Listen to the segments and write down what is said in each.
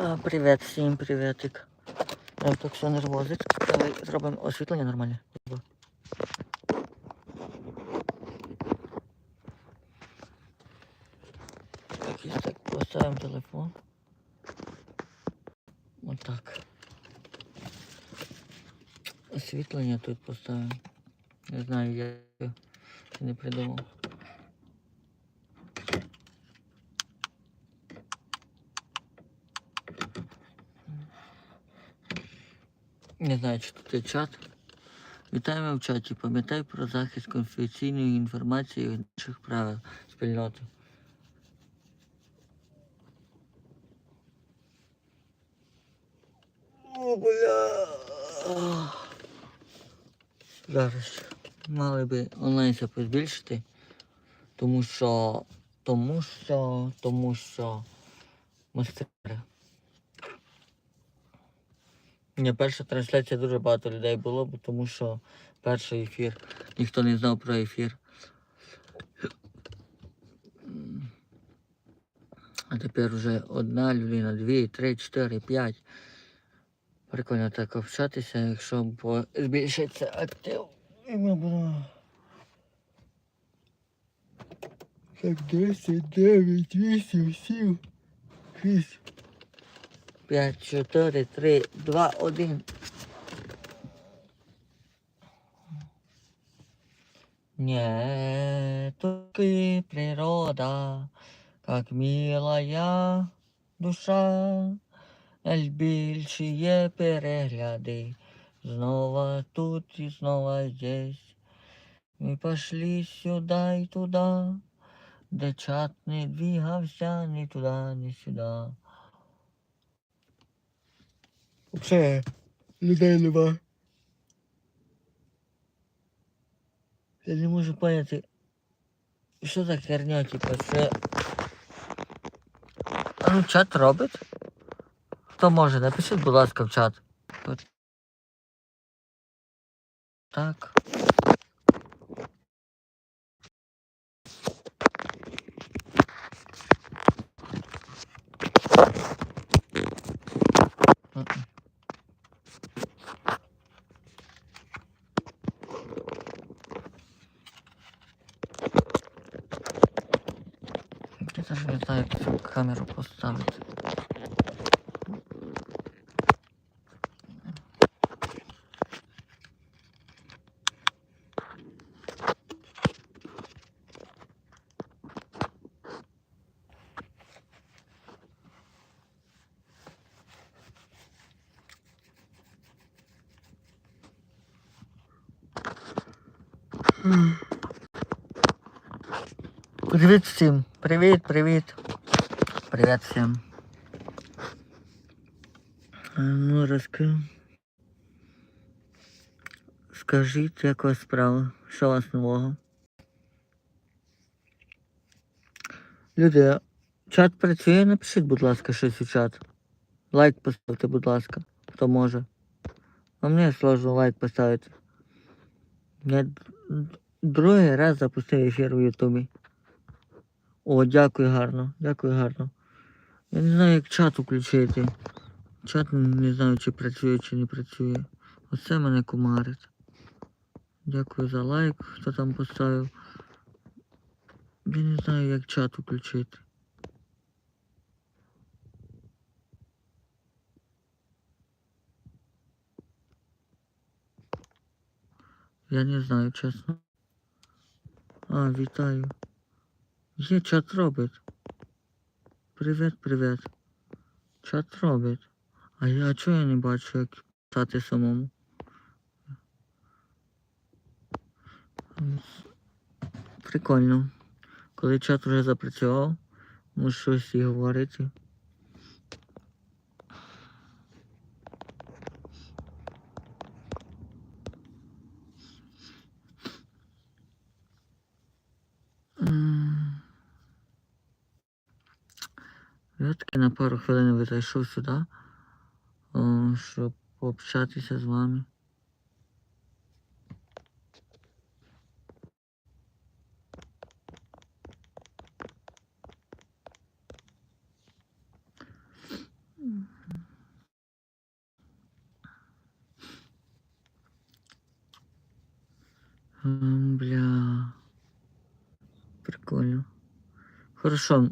А, Привіт, всім привітик. Я так все нервозить. Давай зробимо освітлення нормальне. Так, і так поставимо телефон. Отак. Освітлення тут поставимо. Не знаю, я не придумав. Не знаю, чи тут є чат. Вітаємо в чаті. Пам'ятай про захист конфіденційної інформації і інших правил спільноти. О, бля. Зараз мали би онлайн це збільшити, тому що, тому що, тому що мастери. Ні, перша трансляція дуже багато людей було, тому що перший ефір. Ніхто не знав про ефір. А тепер вже одна людина, дві, три, чотири, п'ять. Прикольно так общатися, якщо збільшиться актив. І ми будемо. Так, 10, 9, 8, 7, 6. 5, 4, 3, 2, 1. Не только природа, как милая душа, Ель більше є перегляди, Снова тут и снова здесь. Мы пошли сюда и туда, Де чат не двигався ни туда, ни сюда. Все, людей нема. Я не можу поняти, що за херня, типу, це. А ну чат робить? Хто може, напишіть, будь ласка, в чат. Так. Даже не знаю, як цю камеру поставити. Всім. Привіт, привіт. Привіт всім. Ну, розкажи. Скажіть, як у вас справа? Що у вас нового? Люди, чат працює, напишіть, будь ласка, щось у чат. Лайк поставте, будь ласка, хто може. А мені сложно лайк поставити. Я другий раз запустив ефір у Ютубі. О, дякую гарно, дякую гарно. Я не знаю, як чат включити. Чат не знаю, чи працює, чи не працює. Оце мене кумарить. Дякую за лайк, хто там поставив. Я не знаю, як чат включити. Я не знаю, чесно. А, вітаю. Є чат робить. Привіт, привіт. Чат робить. А я чого я не бачу, як писати самому? Прикольно. Коли чат вже запрацював, можу щось і говорити. Я таки на пару хвилин витайшов сюди, щоб пообщатися з вами. Бля. Прикольно. Хорошо.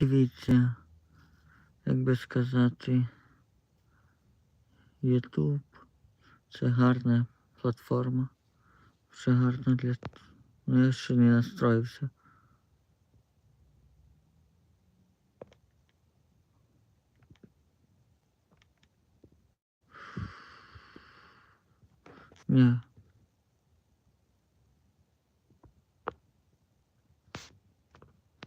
Дивіться, як би сказати, YouTube це гарна платформа. Все гарно для. Ну я ще не настроївся. Ні.